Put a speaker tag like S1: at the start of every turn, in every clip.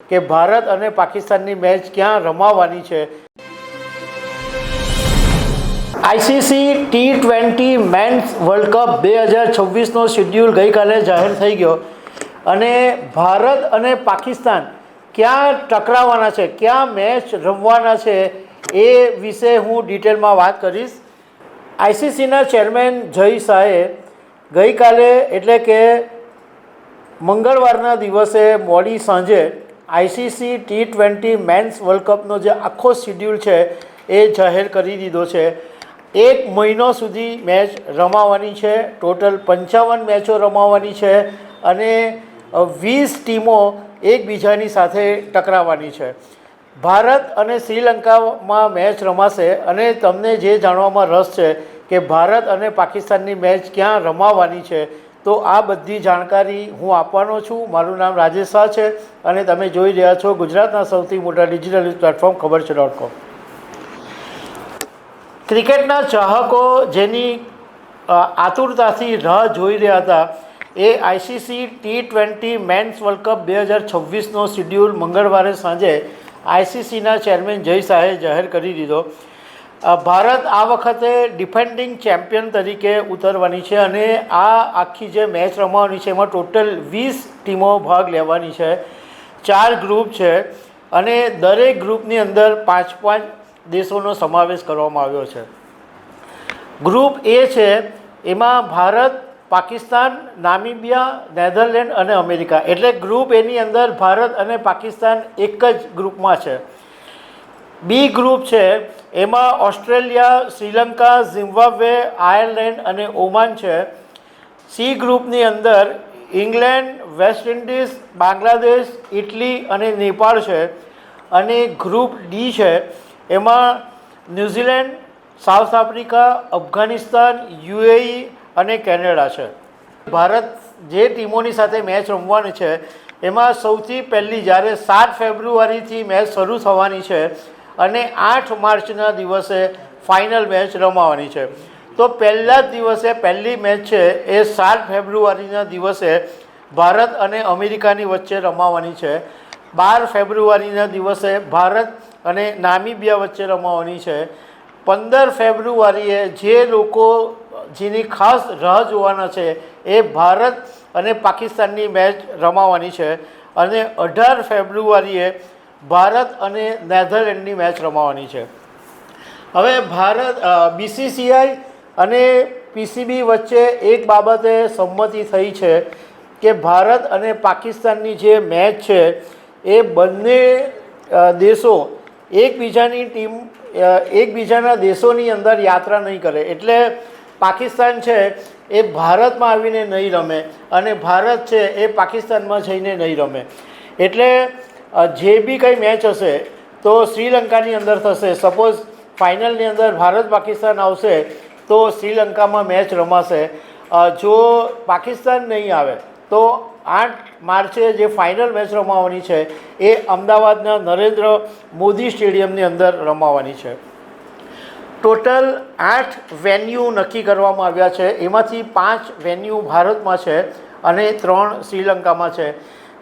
S1: કે ભારત અને પાકિસ્તાનની મેચ ક્યાં રમાવાની છે? ICC T twenty men's world cup બે હજાર છવ્વીસનો શેડ્યુલ ગઈકાલે જાહેર થઈ ગયો. અને ભારત અને પાકિસ્તાન ક્યાં ટકરાવાના છે, ક્યાં મેચ રમવાના છે એ વિશે હું ડિટેલમાં વાત કરીશ. આઈસીસીના ચેરમેન જય શાહે ગઈકાલે એટલે કે મંગળવારના દિવસે મોડી સાંજે ICC T twenty men's world કપનો જે આખો શિડ્યુલ છે એ જાહેર કરી દીધો છે. એક મહિનો સુધી મેચ રમાવાની છે. ટોટલ પંચાવન મેચો રમાવાની છે અને વીસ ટીમો એકબીજાની સાથે ટકરાવવાની છે. ભારત અને શ્રીલંકામાં મેચ રમાશે અને તમને જે જાણવામાં રસ છે કે ભારત અને પાકિસ્તાનની મેચ ક્યાં રમાવાની છે તો આ બધી જાણકારી હું આપવાનો છું. મારું નામ રાજેશ શાહ છે અને તમે જોઈ રહ્યા છો ગુજરાતના સૌથી મોટા ડિજિટલ પ્લેટફોર્મ ખબર છે ડોટ કોમ. ક્રિકેટના ચાહકો જેની આતુરતાથી રાહ જોઈ રહ્યા હતા એ ICC T twenty men's world cup બે હજાર છવ્વીસનો શિડ્યુલ મંગળવારે સાંજે આઈસીસીના ચેરમેન જય શાહે જાહેર કરી દીધો. ભારત આ વખતે ડિફેન્ડિંગ ચેમ્પિયન તરીકે ઉતરવાની છે અને આ આખી જે મેચ રમવાની છે એમાં ટોટલ વીસ ટીમો ભાગ લેવાની છે. ચાર ગ્રુપ છે અને દરેક ગ્રુપની અંદર પાંચ પાંચ દેશોનો સમાવેશ કરવામાં આવ્યો છે. ગ્રુપ એ છે, એમાં ભારત, પાકિસ્તાન, નામિબિયા, નેધરલેન્ડ અને અમેરિકા. એટલે ગ્રુપ એની અંદર ભારત અને પાકિસ્તાન એક જ ગ્રુપમાં છે. બી ગ્રુપ છે. એમાં ઓસ્ટ્રેલિયા, શ્રીલંકા, ઝિમ્બાબ્વે, આયર્લેન્ડ અને ઓમાન છે. સી ગ્રુપની અંદર England, West Indies, Bangladesh, Italy અને નેપાળ છે. અને ગ્રુપ ડી છે. એમાં New Zealand, South Africa, Afghanistan, UAE અને કેનેડા છે. ભારત જે ટીમોની સાથે મેચ રમવાની છે, એમાં સૌથી પહેલી જ્યારે સાત ફેબ્રુઆરીથી મેચ શરૂ થવાની છે અને આઠ માર્ચના દિવસે ફાઇનલ મેચ રમાવાની છે. તો પહેલા જ દિવસે પહેલી મેચ છે એ સાત ફેબ્રુઆરીના દિવસે ભારત અને અમેરિકાની વચ્ચે રમાવાની છે. બાર ફેબ્રુઆરીના દિવસે ભારત અને નામીબિયા વચ્ચે રમાવાની છે. પંદર ફેબ્રુઆરીએ જે લોકો જેની ખાસ રાહ જોવાના છે એ ભારત અને પાકિસ્તાનની મેચ રમાવાની છે. અને અઢાર ફેબ્રુઆરીએ ભારત અને નેધરલેન્ડની મેચ રમાવાની છે. હવે ભારત બીસીસીઆઈ અને પીસીબી વચ્ચે એક બાબતે સંમતિ થઈ છે કે ભારત અને પાકિસ્તાનની જે મેચ છે, એ બંને દેશો એકબીજાની ટીમ એકબીજાના દેશોની અંદર યાત્રા નહીં કરે. એટલે પાકિસ્તાન છે, એ ભારતમાં આવીને નહીં રમે અને ભારત છે, એ પાકિસ્તાનમાં જઈને નહીં રમે. એટલે જે બી કંઈ મેચ હશે તો શ્રીલંકાની અંદર થશે. સપોઝ ફાઇનલની અંદર ભારત પાકિસ્તાન આવશે તો શ્રીલંકામાં મેચ રમાશે. જો પાકિસ્તાન નહીં આવે તો આઠ માર્ચે જે ફાઇનલ મેચ રમાવાની છે એ અમદાવાદના નરેન્દ્ર મોદી સ્ટેડિયમની અંદર રમાવાની છે. ટોટલ આઠ વેન્યુ નક્કી કરવામાં આવ્યા છે. એમાંથી પાંચ વેન્યુ ભારતમાં છે અને ત્રણ શ્રીલંકામાં છે.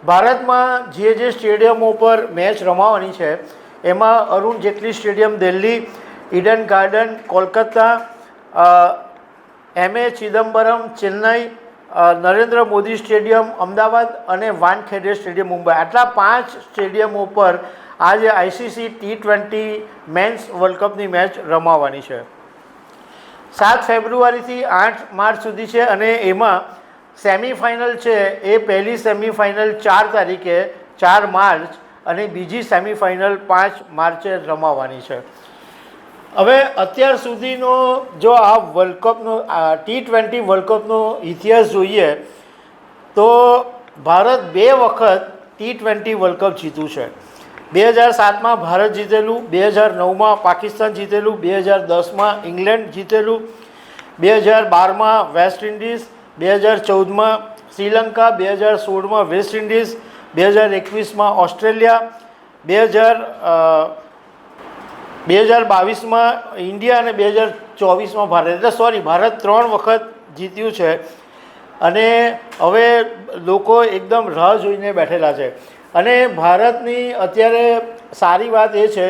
S1: ભારતમાં જે જે સ્ટેડિયમો પર મેચ રમાવાની છે, એમાં Arun Jaitley stadium, Delhi, Eden Garden, Kolkata MA Chidambaram, Chennai Narendra Modi stadium, Ahmedabad અને વાનખેડે સ્ટેડિયમ, મુંબઈ. આટલા પાંચ સ્ટેડિયમો પર આજે ICC T twenty men's world કપની match રમાવાની છે. સાત ફેબ્રુઆરીથી આઠ માર્ચ સુધી છે અને એમાં સેમિફાઇનલ છે, એ પહેલી સેમિફાઇનલ ચાર તારીખે, ચાર માર્ચ અને બીજી સેમિફાઇનલ પાંચ માર્ચે રમાવાની છે. હવે અત્યાર સુધીનો જો આ વર્લ્ડ કપનો ટી ટ્વેન્ટી વર્લ્ડ કપનો ઇતિહાસ જોઈએ, તો ભારત બે વખત ટી ટ્વેન્ટી વર્લ્ડ કપ જીત્યું છે. બે હજાર સાતમાં ભારત જીતેલું, બે હજાર નવમાં પાકિસ્તાન જીતેલું, બે હજાર દસમાં ઇંગ્લેન્ડ જીતેલું, બે હજાર બારમાં વેસ્ટ ઇન્ડિઝ બે હજાર ચૌદમાં શ્રીલંકા, બે હજાર સોળમાં વેસ્ટ ઇન્ડિઝ, બે હજાર એકવીસમાં ઓસ્ટ્રેલિયા, બે હજાર બે હજાર બાવીસમાં ઇન્ડિયા અને બે હજાર ચોવીસમાં ભારત. એટલે સોરી ભારત ત્રણ વખત જીત્યું છે. અને હવે લોકો એકદમ રાહ જોઈને બેઠેલા છે. અને ભારતની અત્યારે સારી વાત એ છે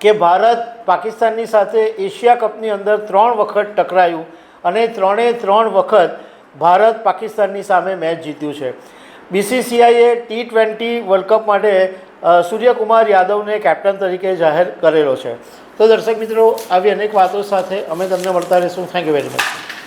S1: કે ભારત પાકિસ્તાનની સાથે એશિયા કપની અંદર ત્રણ વખત ટકરાયું. અને ત્રણે ત્રણ વખત ભારત પાકિસ્તાનની સામે મેચ જીત્યું છે. બીસીસીઆઈએ ટી ટ્વેન્ટી વર્લ્ડ કપ માટે સૂર્યકુમાર યાદવને કેપ્ટન તરીકે જાહેર કરેલો છે. તો દર્શક મિત્રો, આવી અનેક વાતો સાથે અમે તમને મળતા રહીશું. Thank you very much